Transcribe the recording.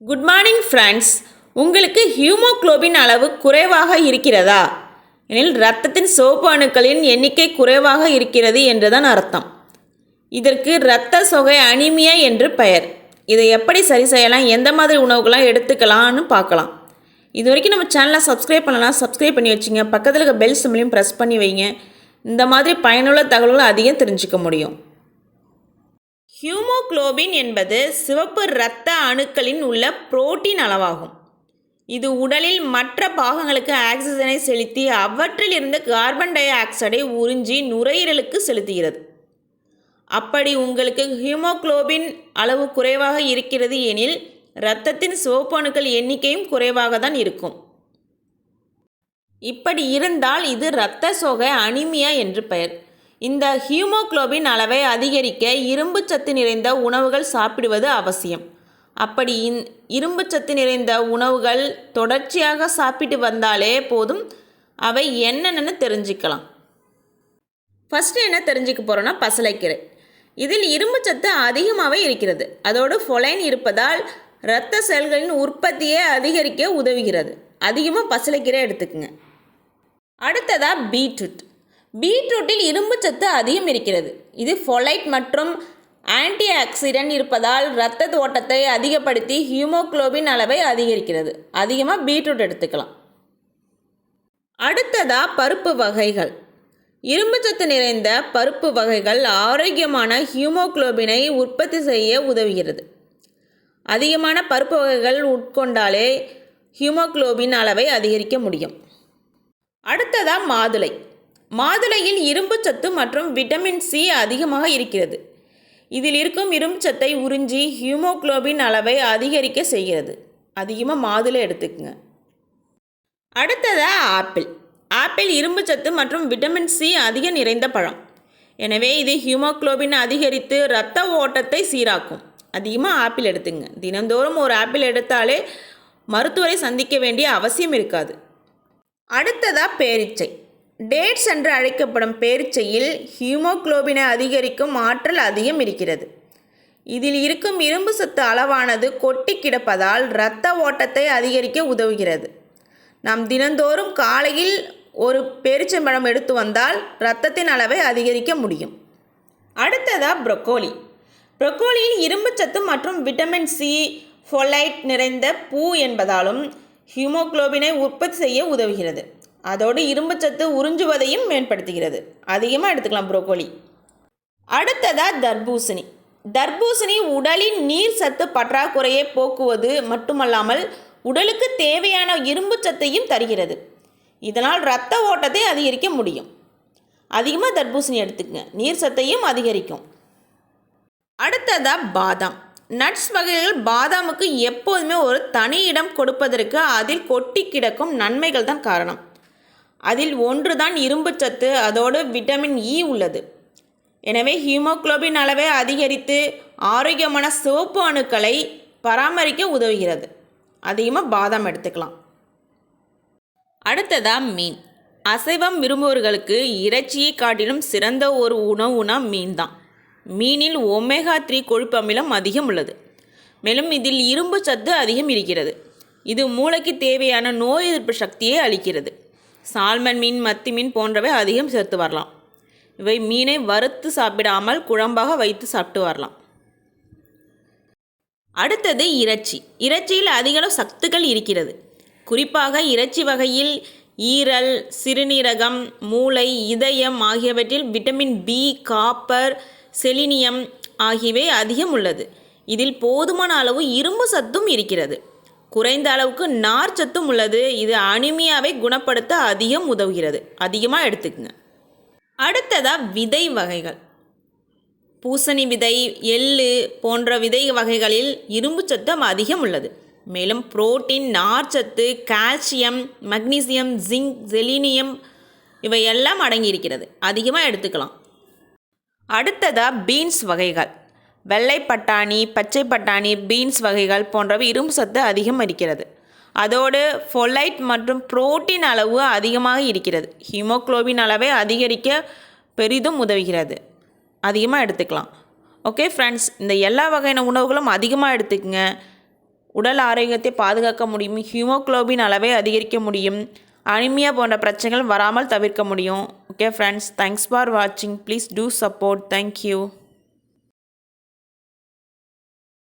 Good morning friends உங்களுக்கு haemoglobin அளவு குறைவாக இருக்கிறதா? எனில் இரத்தத்தின் சிவப்பு அணுக்களின் எண்ணிக்கை குறைவாக இருக்கிறது என்றுதான் அர்த்தம். இதற்கு இரத்த சொகை அனிமியா என்று பெயர். இதை எப்படி சரி செய்யலாம்? எந்த மாதிரி உணவுகள்லாம் எடுத்துக்கலாம்னு பார்க்கலாம். இது வரைக்கும் நம்ம சேனலை சப்ஸ்கிரைப் பண்ணலாம் சப்ஸ்கிரைப் பண்ணி வச்சுங்க. பக்கத்தில் இருக்க பெல் சிம்லையும் ப்ரெஸ் பண்ணி வைங்க. இந்த மாதிரி பயனுள்ள தகவல்களை அதிகம் தெரிஞ்சுக்க முடியும். ஹியூமோகுளோபின் என்பது சிவப்பு இரத்த அணுக்களின் உள்ள புரோட்டீன் அளவாகும். இது உடலில் மற்ற பாகங்களுக்கு ஆக்சிஜனை செலுத்தி அவற்றில் இருந்து கார்பன் டை ஆக்சைடை உறிஞ்சி நுரையீரலுக்கு செலுத்துகிறது. அப்படி உங்களுக்கு ஹியூமோகுளோபின் அளவு குறைவாக இருக்கிறது எனில் இரத்தத்தின் சிவப்பு அணுக்கள் எண்ணிக்கையும் குறைவாக தான் இருக்கும். இப்படி இருந்தால் இது இரத்த சோகை அனிமியா என்று பெயர். இந்த ஹியூமோகுளோபின் அளவை அதிகரிக்க இரும்பு சத்து நிறைந்த உணவுகள் சாப்பிடுவது அவசியம். அப்படி இன் இரும்பு சத்து நிறைந்த உணவுகள் தொடர்ச்சியாக சாப்பிட்டு வந்தாலே போதும். அவை என்னென்னு தெரிஞ்சுக்கலாம். ஃபஸ்ட்டு என்ன தெரிஞ்சுக்க போகிறோன்னா பசலைக்கீரை. இதில் இரும்பு சத்து அதிகமாகவே இருக்கிறது. அதோடு ஃபொலைன் இருப்பதால் இரத்த செல்களின் உற்பத்தியை அதிகரிக்க உதவுகிறது. அதிகமாக பசலைக்கீரை எடுத்துக்குங்க. அடுத்ததாக பீட்ரூட். பீட்ரூட்டில் இரும்பு சத்து அதிகம் இருக்கிறது. இது ஃபொலைட் மற்றும் ஆன்டி ஆக்சிடென்ட் இருப்பதால் இரத்த ஓட்டத்தை அதிகப்படுத்தி ஹியூமோகுளோபின் அளவை அதிகரிக்கிறது. அதிகமாக பீட்ரூட் எடுத்துக்கலாம். அடுத்ததாக பருப்பு வகைகள். இரும்பு சத்து நிறைந்த பருப்பு வகைகள் ஆரோக்கியமான ஹியூமோகுளோபினை உற்பத்தி செய்ய உதவுகிறது. அதிகமான பருப்பு வகைகள் உட்கொண்டாலே ஹியூமோகுளோபின் அளவை அதிகரிக்க முடியும். அடுத்ததாக மாதுளை. மாதுளையில் இரும்பு சத்து மற்றும் விட்டமின் சி அதிகமாக இருக்கிறது. இதில் இருக்கும் இரும்பு சத்தை உறிஞ்சி ஹியூமோகுளோபின் அளவை அதிகரிக்க செய்கிறது. அதிகமாக மாதுளை எடுத்துக்குங்க. அடுத்ததாக ஆப்பிள். ஆப்பிள் இரும்பு சத்து மற்றும் விட்டமின் சி அதிக நிறைந்த பழம். எனவே இது ஹியூமோகுளோபின் அதிகரித்து இரத்த ஓட்டத்தை சீராக்கும். அதிகமாக ஆப்பிள் எடுத்துங்க தினந்தோறும் ஒரு ஆப்பிள் எடுத்தாலே மருத்துவரை சந்திக்க வேண்டிய அவசியம் இருக்காது. அடுத்ததாக பேரிச்சை. டேட்ஸ் என்று அழைக்கப்படும் பேரிச்சையில் ஹியூமோகுளோபினை அதிகரிக்கும் ஆற்றல் அதிகம் இருக்கிறது. இதில் இருக்கும் இரும்பு சத்து அளவானது கொட்டி கிடப்பதால் இரத்த ஓட்டத்தை அதிகரிக்க உதவுகிறது. நாம் தினந்தோறும் காலையில் ஒரு பேரிச்சம்பழம் எடுத்து வந்தால் இரத்தத்தின் அளவை அதிகரிக்க முடியும். அடுத்ததாக ப்ரொக்கோலி. ப்ரொக்கோலியில் இரும்பு சத்து மற்றும் விட்டமின் சி ஃபொலைட் நிறைந்த பூ என்பதாலும் ஹியூமோகுளோபினை உற்பத்தி செய்ய உதவுகிறது. அதோடு இரும்பு சத்து உறிஞ்சுவதையும் மேம்படுத்துகிறது. அதிகமாக எடுத்துக்கலாம் ப்ரோக்கோலி. அடுத்ததாக தர்பூசணி. தர்பூசணி உடலின் நீர் சத்து பற்றாக்குறையை போக்குவது மட்டுமல்லாமல் உடலுக்கு தேவையான இரும்பு சத்தையும் தருகிறது. இதனால் இரத்த ஓட்டத்தை அதிகரிக்க முடியும். அதிகமாக தர்பூசணி எடுத்துக்கங்க. நீர் சத்தையும் அதிகரிக்கும். அடுத்ததாக பாதாம். நட்ஸ் வகைகள் பாதாமுக்கு எப்போதுமே ஒரு தனி இடம் கொடுப்பதற்கு அதில் கொட்டி கிடக்கும் நன்மைகள் தான் காரணம். அதில் ஒன்று தான் இரும்பு சத்து அதோடு விட்டமின் இ e உள்ளது. எனவே ஹீமோகுளோபின் அளவை அதிகரித்து ஆரோக்கியமான சிவப்பு அணுக்களை பராமரிக்க உதவுகிறது. அதிகமாக பாதாம் எடுத்துக்கலாம். அடுத்ததாக மீன். அசைவம் விரும்புவர்களுக்கு இறைச்சியை காட்டிலும் சிறந்த ஒரு உணவுனா மீன் தான் மீனில் ஒமேகா த்ரீ கொழுப்பு அமிலம் அதிகம் உள்ளது. மேலும் இதில் இரும்பு சத்து அதிகம் இருக்கிறது. இது மூளைக்கு தேவையான நோய் எதிர்ப்பு சக்தியை அளிக்கிறது. சால்மன் மீன் மத்தி மீன் போன்றவை அதிகம் சேர்த்து வரலாம். இவை மீனை வறுத்து சாப்பிடாமல் குழம்பாக வைத்து சாப்பிட்டு வரலாம். அடுத்தது இறைச்சி. இறைச்சியில் அதிகளவு சத்துக்கள் இருக்கிறது. குறிப்பாக இறைச்சி வகையில் ஈரல் சிறுநீரகம் மூளை இதயம் ஆகியவற்றில் விட்டமின் பி காப்பர் செலினியம் ஆகியவை அதிகம் உள்ளது. இதில் போதுமான அளவு இரும்பு சத்தும் இருக்கிறது. குறைந்த அளவுக்கு நார் சத்தும் உள்ளது. இது அனிமியாவை குணப்படுத்த அதிகம் உதவுகிறது. அதிகமாக எடுத்துக்கங்க. அடுத்ததாக விதை வகைகள். பூசணி விதை எள்ளு போன்ற விதை வகைகளில் இரும்பு சத்தம் அதிகம் உள்ளது. மேலும் புரோட்டீன் நார்ச்சத்து கால்சியம் மக்னீசியம் ஜிங்க் செலீனியம் இவையெல்லாம் அடங்கியிருக்கிறது. அதிகமாக எடுத்துக்கலாம். அடுத்ததாக பீன்ஸ் வகைகள். வெள்ளை பட்டாணி பச்சை பட்டாணி பீன்ஸ் வகைகள் போன்றவை இரும்பு சத்து அதிகம் இருக்கிறது அதோடு ஃபொலைட் மற்றும் புரோட்டீன் அளவு அதிகமாக இருக்கிறது. ஹீமோக்ளோபின் அளவை அதிகரிக்க பெரிதும் உதவுகிறது. அதிகமாக எடுத்துக்கலாம். ஓகே ஃப்ரெண்ட்ஸ் இந்த எல்லா வகையான உணவுகளும் அதிகமாக எடுத்துக்கங்க. உடல் ஆரோக்கியத்தை பாதுகாக்க முடியும். ஹீமோக்ளோபின் அளவை அதிகரிக்க முடியும். அனிமியா போன்ற பிரச்சனைகள் வராமல் தவிர்க்க முடியும். ஓகே ஃப்ரெண்ட்ஸ் தேங்க்ஸ் ஃபார் வாட்சிங் please do support thank you